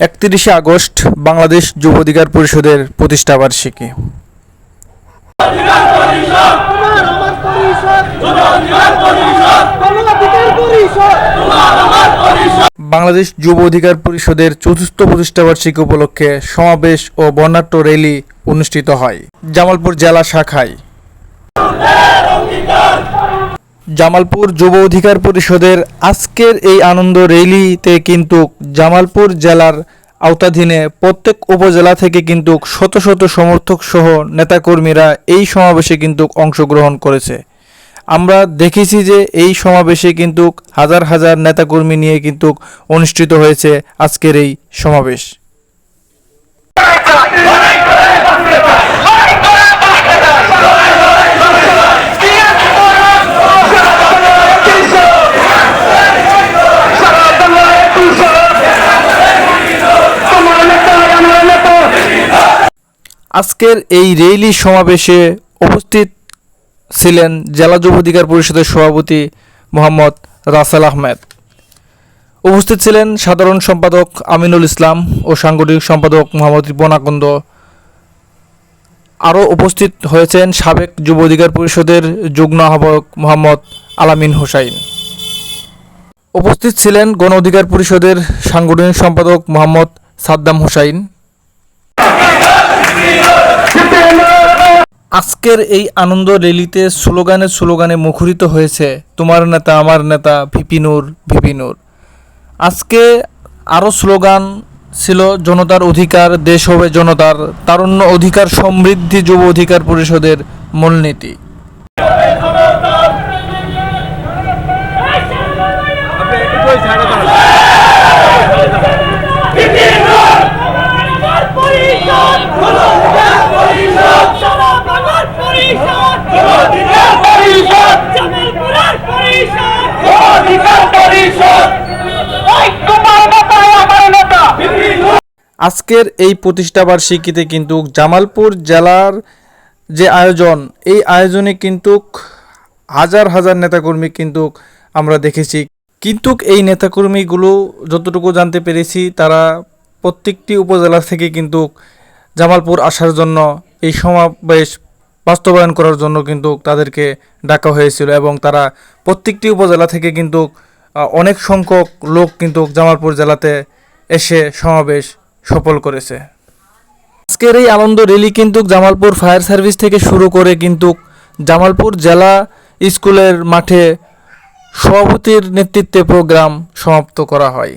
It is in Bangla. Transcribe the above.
একত্রিশে আগস্ট বাংলাদেশ যুব অধিকার পরিষদের প্রতিষ্ঠা বার্ষিকী। আমার পরিষদ মানবাধিকার পরিষদ বাংলাদেশ যুব অধিকার পরিষদের চতুর্থ প্রতিষ্ঠা বার্ষিকী উপলক্ষে সমাবেশ ও বর্ণাঢ্য র্যালি অনুষ্ঠিত হয়। জামালপুর জেলা শাখায়। জামালপুর যুব অধিকার পরিষদের আজকের এই আনন্দ র্যালিতে কিন্তু জামালপুর জেলার আওতাধীনে প্রত্যেক উপজেলা থেকে কিন্তু শত শত সমর্থক সহ নেতাকর্মীরা এই সমাবেশে কিন্তু অংশগ্রহণ করেছে। আমরা দেখেছি যে এই সমাবেশে কিন্তু হাজার হাজার নেতাকর্মী নিয়ে কিন্তু অনুষ্ঠিত হয়েছে আজকের এই সমাবেশ। আজকের এই রেইলি সমাবেশে উপস্থিত ছিলেন জেলা যুব অধিকার পরিষদের সভাপতি মোহাম্মদ রাসেল আহমেদ। উপস্থিত ছিলেন সাধারণ সম্পাদক আমিনুল ইসলাম ও সাংগঠনিক সম্পাদক মোহাম্মদ রিপন আরও উপস্থিত হয়েছেন সাবেক যুব অধিকার পরিষদের যুগ্ম আহ্বায়ক মোহাম্মদ আলামিন হোসাইন। উপস্থিত ছিলেন গণ অধিকার পরিষদের সাংগঠনিক সম্পাদক মোহাম্মদ সাদ্দাম হোসাইন। আজকের এই আনন্দ র্যালিতে স্লোগানে স্লোগানে মুখরিত হয়েছে তোমার নেতা, আমার নেতা ভিপিনুর ভিপিনুর আজকে আরও স্লোগান ছিল, জনতার অধিকার, দেশ হবে জনতার, তারুণ্য অধিকার, সমৃদ্ধি যুব অধিকার পরিষদের মূলনীতি। আজকের এই প্রতিষ্ঠা বার্ষিকীতে কিন্তু জামালপুর জেলার যে আয়োজন, এই আয়োজনে কিন্তু হাজার হাজার নেতাকর্মী কিন্তু আমরা দেখেছি। কিন্তু এই নেতাকর্মীগুলো যতটুকু জানতে পেরেছি, তারা প্রত্যেকটি উপজেলা থেকে কিন্তু জামালপুর আসার জন্য এই সমাবেশ বাস্তবায়ন করার জন্য কিন্তু তাদেরকে ডাকা হয়েছিল এবং তারা প্রত্যেকটি উপজেলা থেকে কিন্তু অনেক সংখ্যক লোক কিন্তু জামালপুর জেলাতে এসে সমাবেশ সফল করেছে। আজকের এই আনন্দ রেলি কিন্তু জামালপুর ফায়ার সার্ভিস থেকে শুরু করে কিন্তু জামালপুর জেলা স্কুলের মাঠে সভাপতির নেতৃত্বে প্রোগ্রাম সমাপ্ত করা হয়।